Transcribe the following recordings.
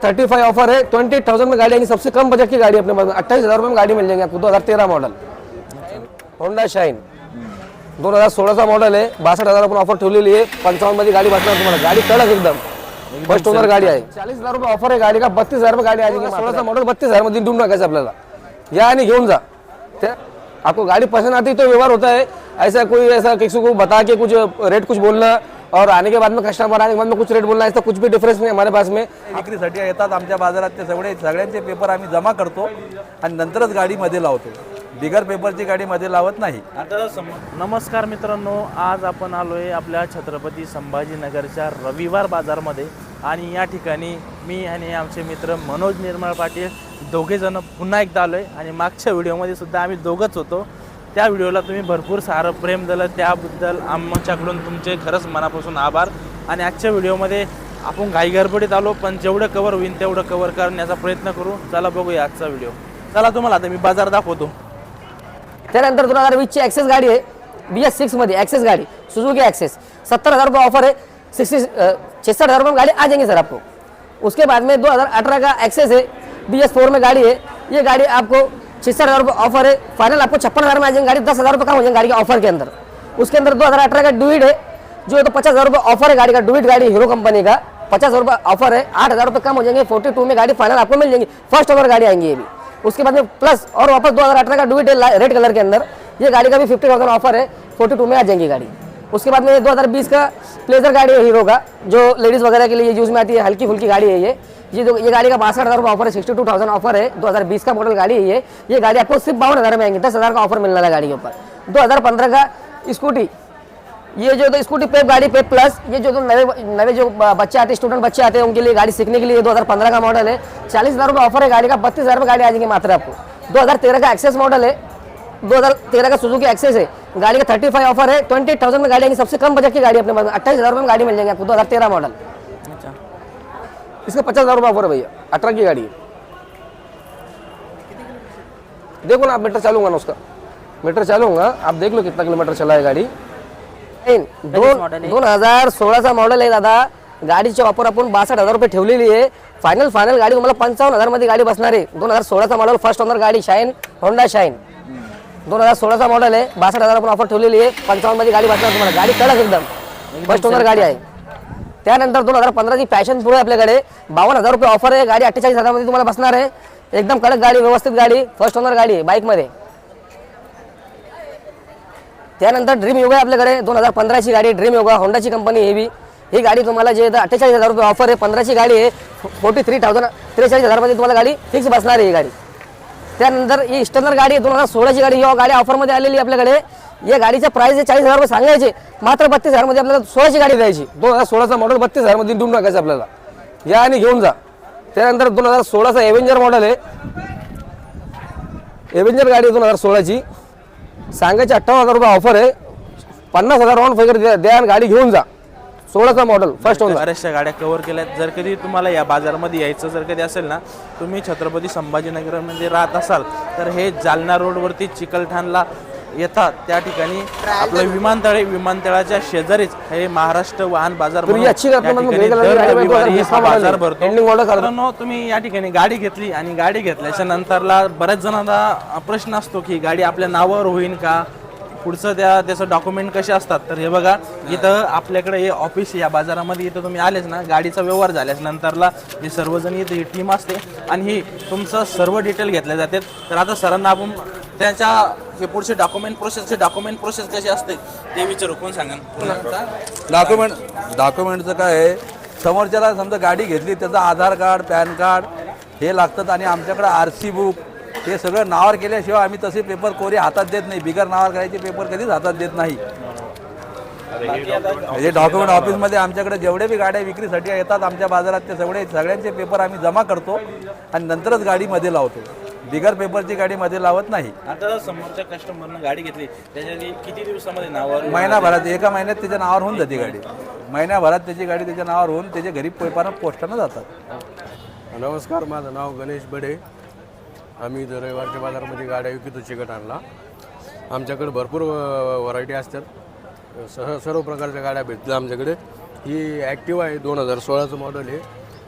Thirty five offer है twenty thousand में गाड़ी आएगी सबसे कम बजट की गाड़ी अपने पास में। अट्ठाईस हजार रुपये में गाड़ी मिल जाएगी आपको दो हजार तेरह मॉडल होंडा शाईन दोन हजार सोळाचा मॉडल आहे बासष्ट हजार आपण ऑफर ठेवलेली आहे पंचावन्नमध्ये गाडी बसणार तुम्हाला गाडी कडक एकदम। फर्स्ट ओनर गाडी आहे चालीस हजार रुपये ऑफर आहे गाडी का बत्तीस हजार में गाड़ी आ जाएगी सोळाचा मॉडल बत्तीस हजारमध्ये ढूंढ टाकायचं आपल्याला? या आणि घेऊन जा। आपको गाड़ी पसंद आती तो व्यवहार होता है। ऐसा कोई ऐसा किसी को बता के कुछ रेट कुछ बोलना और आने के बाद में कस्टमर आने के बाद में कुछ रेट बोलना ऐसा कुछ भी डिफरेंस नहीं है हमारे पास में। विक्रीसाठी येतात आमच्या बाजारात ते सगळे सगळ्यांचे पेपर आम्ही जमा करतो आणि नंतरच गाडीमध्ये लावतो. बिगर पेपरची गाडी मध्ये लावत नाही. आता सम- नमस्कार मित्रांनो आज आपण आलोय आपल्या छत्रपती संभाजीनगरच्या रविवार बाजारमध्ये आणि या ठिकाणी मी आणि आमचे मित्र मनोज निर्मळ पाटील दोघे जण पुन्हा एकदा आलोय आणि मागच्या व्हिडिओमध्ये सुद्धा आम्ही दोघंच होतो. त्या व्हिडिओला तुम्ही भरपूर सारं प्रेम दिलं. त्याबद्दल आमच्याकडून तुमचे खरंच मनापासून आभार. आणि आजच्या व्हिडिओमध्ये आपण घाईगडबडीत आलो पण जेवढं कवर होईल तेवढं कवर करण्याचा प्रयत्न करू. चला बघूया आजचा व्हिडिओ. चला तुम्हाला आता मी बाजार दाखवतो. त्यानंतर दोन हजार वीसची ॲक्सेस गाडी आहे. बी एस सिक्समध्ये ॲक्सेस गाड़ी. सुजुकी ॲक्सेस सत्तर हज़ार रुपये ऑफर है सिक्सटी छियासठ हज़ार रुपये में गाड़ी आ जाएंगी सर आपको. उसके बाद में 2018 का एक्सेस है बी एस फोर में गाड़ी है ये गाड़ी आपको छियासठ हज़ार रुपये ऑफ़र है। फाइनल आपको छप्पन हज़ार में आ जाएँगी गाड़ी, दस हज़ार रुपये कम हो जाएँगे गाड़ी के ऑफ़र के अंदर। उसके अंदर 2018 का डुइड है, जो है तो पचास हज़ार रुपये ऑफ़र है गाड़ी का डुइड गाड़ी हीरो कंपनी का। पचास हज़ार रुपये ऑफ़र है, आठ हज़ार रुपये कम हो जाएँगे फोर्टी टू में गाड़ी फाइनल आपको मिल जाएँगी। फ़र्स्ट ओवर गाड़ी आएँगी ये भी। उसके बाद में प्लस और वापस 2018 का डुइट है रेड कलर के अंदर। ये गाड़ी का भी फिफ्टी थाउज़ेंड ऑफ़र है फोर्टी टू में आ जाएँगी गाड़ी। उसके बाद में 2020 का प्लेजर गाड़ी है हीरो का, जो लेडीज़ वगैरह के लिए यूज़ में आती है, हल्की फुल्की गाड़ी है ये। ये जो ये गाड़ी का बासठ हज़ार रुपये ऑफ़र है सिक्सटी टू थाउज़ेंड ऑफ़र है 2020 का मॉडल गाड़ी है ये। ये गाड़ी आपको सिर्फ़ बावन हज़ार में आएँगे, दस हज़ार का ऑफ़र मिलने वाला गाड़ी के ऊपर। 2015 का स्कूटी ये जो तो स्कूटी पेप गाड़ी पेप प्लस ये जो तो नए नए जो बच्चे आते हैं स्टूडेंट बच्चे आते हैं, उनके लिए गाड़ी सीखने के लिए 2015 का मॉडल है। चालीस हज़ार रुपये ऑफ़र है गाड़ी का, बत्तीस हज़ार में गाड़ी आ जाएगी मात्र आपको। 2013 का एक्सेस मॉडल है। 2013 का सुजुकी एक्सेस है। गाड़ी का 35 ऑफ़र है। 28,000 में गाड़ी आएँगी। सबसे कम बजट की गाड़ी अपने पास। अट्ठाईस हज़ार में गाड़ी मिल जाएगी आपको। 2013 मॉडल अच्छा। इसका पचास हज़ार रुपये ऑफ़र है भैया। अठारह की गाड़ी है। देखो ना आप मीटर चालूँगा ना उसका। मीटर चालूँगा आप देख लो कितना किलोमीटर चला है गाड़ी तीन दोन दोन हज़ार सोळाचा मॉडेल आहे दादा। गाडीची ऑफ़र आपण बासष्ट हज़ार रुपये ठेवलेली आहे फायनल फायनल गाडी तुम्हाला पंचावन्न हज़ार मध्ये गाडी बसणार आहे। दोन हज़ार सोळाचा मॉडेल फ़र्स्ट ओनर गाडी शाईन होंडा शाईन दोन हजार सोळाचा मॉडेल आहे. बासष्ट हजार आपण ऑफर ठेवलेली आहे. पंचावन्नमध्ये गाडी बसणार तुम्हाला. गाडी कडक एकदम. फर्स्ट ओनर गाडी आहे. त्यानंतर दोन हजार पंधराची पॅशन पुढे आपल्याकडे. बावन्न हजार रुपये ऑफर आहे. गाडी अठ्ठेचाळीस हजारमध्ये तुम्हाला बसणार आहे. एकदम कडक गाडी व्यवस्थित गाडी. फर्स्ट ओनर गाडी आहे बाईकमध्ये त्यानंतर ड्रीम योगा आहे आपल्याकडे. दोन हजार पंधराची गाडी ड्रीम योगा होंडाची कंपनी हेवी बी ही. गाडी तुम्हाला जे अठ्ठेचाळीस हजार रुपये ऑफर आहे. पंधराची गाडी आहे. फोर्टी थ्री थाउजंड त्रेचाळीस हजारमध्ये तुम्हाला गाडी फिक्स बसणार आहे ही गाडी. त्यानंतर ही स्टर्नर गाडी आहे दोन हजार सोळाची गाडी या गाडी ऑफरमध्ये आलेली आहे आपल्याकडे. या गाडीचा प्राईस आहे चाळीस हजार रुपये सांगायचे. मात्र बत्तीस हजारमध्ये आपल्याला सोळाची गाडी द्यायची. दोन हजार सोळाचा मॉडेल बत्तीस हजारमध्ये देऊन टाकायचं आपल्याला. या आणि घेऊन जा. त्यानंतर दोन हजार सोळाचा एव्हेंजर मॉडेल आहे. एव्हेंजर गाडी आहे दोन हजार सोळाची. सांगायची अठ्ठावन्न हजार रुपये ऑफर आहे. पन्नास हजार ऑन फिगर द्या द्या आणि गाडी घेऊन जा. सोळाचा मॉडेल फर्स्ट ओनर बऱ्याचशा गाड्या कव्हर केल्यात. जर कधी तुम्हाला या बाजारामध्ये यायचं जर कधी असेल ना तुम्ही छत्रपती संभाजीनगरमध्ये राहत असाल तर हे जालना रोडवरती चिकलठाणला येतात. त्या ठिकाणी आपलं विमानतळ विमानतळाच्या शेजारीच हे महाराष्ट्र वाहन बाजार बाजार भरतो. तुम्ही या ठिकाणी गाडी घेतली आणि गाडी घेतल्याच्या नंतरला बऱ्याच जणांना प्रश्न असतो की गाडी आपल्या नावावर होईल का? पुढचं त्या त्याचं डॉक्युमेंट कसे असतात? तर हे बघा इथं आपल्याकडे हे ऑफिस या बाजारामध्ये इथं तुम्ही आलेच ना गाडीचा व्यवहार झाल्यास नंतरला हे सर्वजण इथं ही टीम असते आणि ही तुमचं सर्व डिटेल घेतले जाते. तर आता सरांना आपण त्याच्या हे पुढचे डॉक्युमेंट प्रोसेसचे डॉक्युमेंट प्रोसेस कशी असते ते विचारू. कोण सांगा डॉक्युमेंट डॉक्युमेंटचं काय आहे? समोरच्याला समजा गाडी घेतली त्याचं आधार कार्ड पॅन कार्ड हे लागतात आणि आमच्याकडे आर सी बुक हे सगळं नावावर केल्याशिवाय आम्ही तसे पेपर कोरी हातात देत नाही. बिगर नावावर करायचे पेपर कधीच हातात देत नाही. म्हणजे डॉक्युमेंट ऑफिसमध्ये आमच्याकडे जेवढे बी गाड्या विक्रीसाठी येतात आमच्या बाजारात ते सगळे सगळ्यांचे पेपर आम्ही जमा करतो आणि नंतरच गाडीमध्ये लावतो. बिगर पेपरची गाडीमध्ये लावत नाही. आता समोरच्या कस्टमरनं गाडी घेतली. त्याच्या किती दिवसामध्ये नावावर महिनाभरात एका महिन्यात त्याच्या नावावर होऊन जाते गाडी. महिन्याभरात त्याची गाडी त्याच्या नावावर होऊन त्याच्या घरी पेपरानं पोस्टानं जातात. नमस्कार माझं नाव गणेश बडे. आम्ही इथं रविवारच्या बाजारामध्ये गाड्या विकतो चिकट आणला. आमच्याकडे भरपूर व्हरायटी असतात. सह सर्व प्रकारच्या गाड्या भेटतात आमच्याकडे. ही ॲक्टिवा आहे दोन हजार सोळाचं मॉडेल आहे.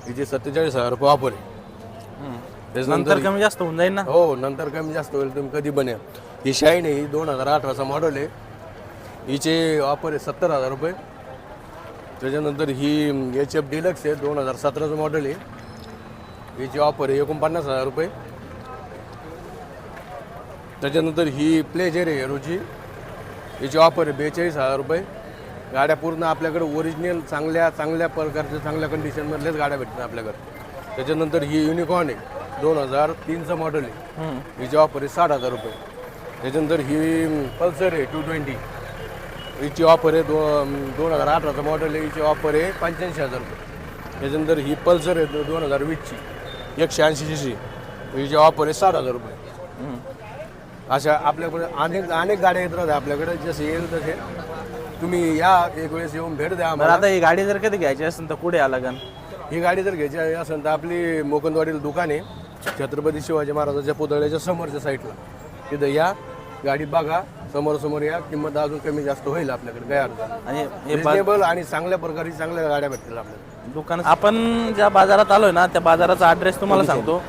तिचे सत्तेचाळीस हजार रुपये ऑफर आहे. त्याच्यानंतर नंतर कमी जास्त होऊन जाईल ना? हो नंतर कमी जास्त होईल तुम्ही कधी बने ही शाईन आहे ही दोन हजार अठराचा मॉडेल आहे. हिचे ऑफर आहे सत्तर हजार रुपये. त्याच्यानंतर ही एच एफ डिलक्स आहे दोन हजार सतराचं मॉडेल आहे. हिची ऑफर आहे एकोणपन्नास हजार रुपये. त्याच्यानंतर ही प्लेजर आहे हेरोची हिची ऑफर आहे बेचाळीस हजार रुपये. गाड्या पूर्ण आपल्याकडे ओरिजिनल चांगल्या चांगल्या प्रकारच्या चांगल्या कंडिशनमधल्याच गाड्या भेटतात आपल्याकडे. त्याच्यानंतर ही युनिकॉर्न आहे दोन हजार तीनचं मॉडेल आहे. हिची ऑफर आहे साठ हजार रुपये. त्याच्यानंतर ही पल्सर आहे टू ट्वेंटी हिची ऑफर आहे दो दोन हजार अठराचं मॉडेल आहे हिची ऑफर आहे पंच्याऐंशी हजार रुपये. त्याच्यानंतर ही पल्सर आहे दोन हजार वीसची एकशे ऐंशी सी सी हिची ऑफर आहे साठ हजार रुपये. अशा आपल्याकडे अनेक अनेक गाड्या येत राहतात. आपल्याकडे जसे येईल तसे. तुम्ही या एक वेळेस येऊन भेट द्या आम्हाला. आता ही गाडी जर कधी घ्यायची असेल तर कुठे आला गण ही गाडी जर घ्यायची आहे असेल तर आपली मोकंदवाडीला दुकान आहे. छत्रपती शिवाजी महाराजांच्या पुतळ्याच्या समोरच्या साईडला. तिथं या. गाडी बघा. समोर समोर या. किंमत अजून कमी जास्त होईल आपल्याकडे. काय नाही. आणि हे रिजनेबल आणि चांगल्या प्रकारे चांगल्या गाड्या भेटतील आपल्याला दुकान आपण ज्या बाजारात आलोय ना त्या बाजाराचा ऍड्रेस तुम्हाला सांगतो.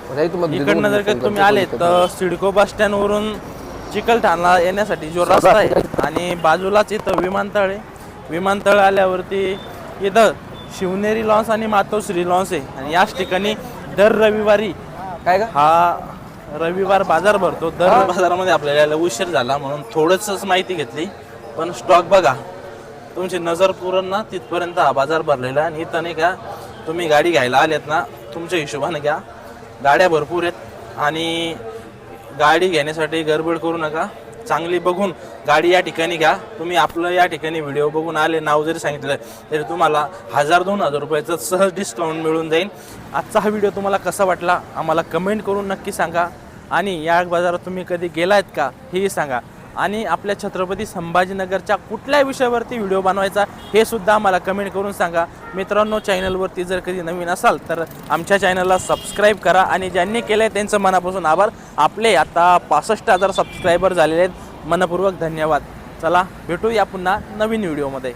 इकडनं जर का तुम्ही आले तर सिडको बस स्टँड वरून चिकलठाणला येण्यासाठी जो रस्ता आहे आणि बाजूलाच इथं विमानतळ आहे. विमानतळ आल्यावरती इथं शिवनेरी लॉन्स आणि मातोश्री लॉन्स आहे. आणि याच ठिकाणी दर रविवारी काय का हा रविवार बाजार भरतो. दर बाजारामध्ये आपल्याला उशीर झाला म्हणून थोडंसंच माहिती घेतली. पण स्टॉक बघा तुमची नजर पुरण ना तिथपर्यंत हा बाजार भरलेला आहे. आणि इथं नाही का तुम्ही गाडी घ्यायला आलेत ना तुमच्या हिशोबाने घ्या. गाड्या भरपूर आहेत. आणि गाडी घेण्यासाठी गडबड करू नका. चांगली बघून गाडी या ठिकाणी घ्या. तुम्ही आपलं या ठिकाणी व्हिडिओ बघून आले नाव जरी सांगितलं तरी तुम्हाला हजार दोन हजार रुपयाचं सहज डिस्काउंट मिळून जाईल. आजचा हा व्हिडिओ तुम्हाला कसा वाटला आम्हाला कमेंट करून नक्की सांगा. आणि या बाजारात तुम्ही कधी गेलायत का हेही सांगा. आणि आपल्या छत्रपती संभाजीनगरच्या कुठल्या विषयावरती व्हिडिओ बनवायचा हे सुद्धा आम्हाला कमेंट करून सांगा. मित्रांनो चॅनलवरती जर कधी नवीन असाल तर आमच्या चॅनलला सबस्क्राईब करा आणि ज्यांनी केलं आहे त्यांचं मनापासून आभार. आपले आता पासष्ट हजार सबस्क्रायबर झालेले आहेत. मनपूर्वक धन्यवाद. चला भेटूया पुन्हा नवीन व्हिडिओमध्ये